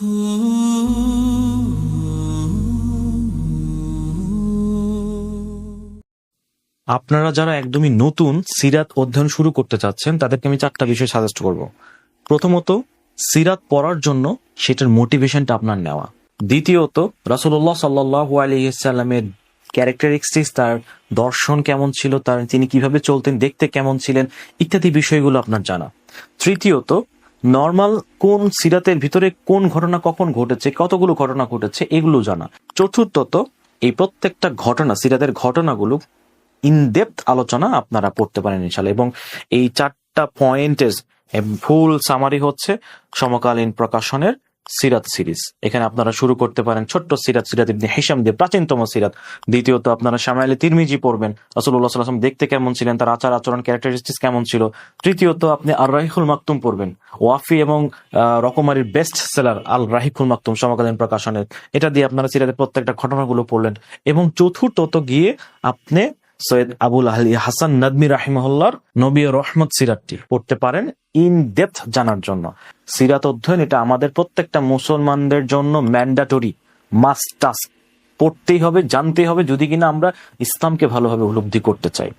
আপনারা যারা একদমই নতুন সিরাত অধ্যয়ন শুরু করতে চাচ্ছেন, তাদেরকে আমি চারটা বিষয় সাজেস্ট করব। প্রথমত, সিরাত পড়ার জন্য সেটার মোটিভেশনটা আপনার নেওয়া। দ্বিতীয়ত রাসুল্লাহ সাল্লাহ আলহিসাল্লামের ক্যারেক্টারিস্টিক্স তার দর্শন কেমন ছিল, তার তিনি কীভাবে চলতেন, দেখতে কেমন ছিলেন, ইত্যাদি বিষয়গুলো আপনার জানা। তৃতীয়ত নর্মাল কোন সিরাতের ভিতরে কোন ঘটনা কখন ঘটেছে, কতগুলো ঘটনা ঘটেছে, এগুলো জানা। চতুর্থত, এই প্রত্যেকটা ঘটনা, সিরাতের ঘটনাগুলো ইনডেপথ আলোচনা আপনারা পড়তে পারেন ইনশাল্লাহ এবং এই চারটা পয়েন্টের ফুল সামারি হচ্ছে সমকালীন প্রকাশনের সিরাত সিরিজ। এখানে আপনারা শুরু করতে পারেন ছোট্ট সিরাত সিরাত ইবনে হিসাম দিয়ে প্রাচীনতম সিরাত। দ্বিতীয়ত আপনারা সামাইলে তিরমিজি পড়বেন। রাসূলুল্লাহ সাল্লাল্লাহু আলাইহি দেখতে কেমন ছিলেন, তার আচার আচরণ ক্যারেক্টারিস্টিক্স কেমন ছিল। তৃতীয়ত আপনি আর রাহিকুল মাকতুম পড়বেন। ওয়াফি এবং রকমারির বেস্ট সেলার আল রাহিকুল মাকতুম সমকালীন প্রকাশনের। এটা দিয়ে আপনারা সিরাতের প্রত্যেকটা ঘটনাগুলো পড়লেন। এবং চতুর্থত গিয়ে আপনি সৈয়দ আবুল আহলি হাসান নাদমি রাহিমহল্লার নবী রহমত সিরাতটি পড়তে পারেন ইন ডেপথ জানার জন্য। সিরাত অধ্যয়ন এটা আমাদের প্রত্যেকটা মুসলমানদের জন্য ম্যান্ডাটরি, মাস্ট টাস্ক। পড়তেই হবে, জানতেই হবে যদি কিনা আমরা ইসলামকে ভালোভাবে উপলব্ধি করতে চাই।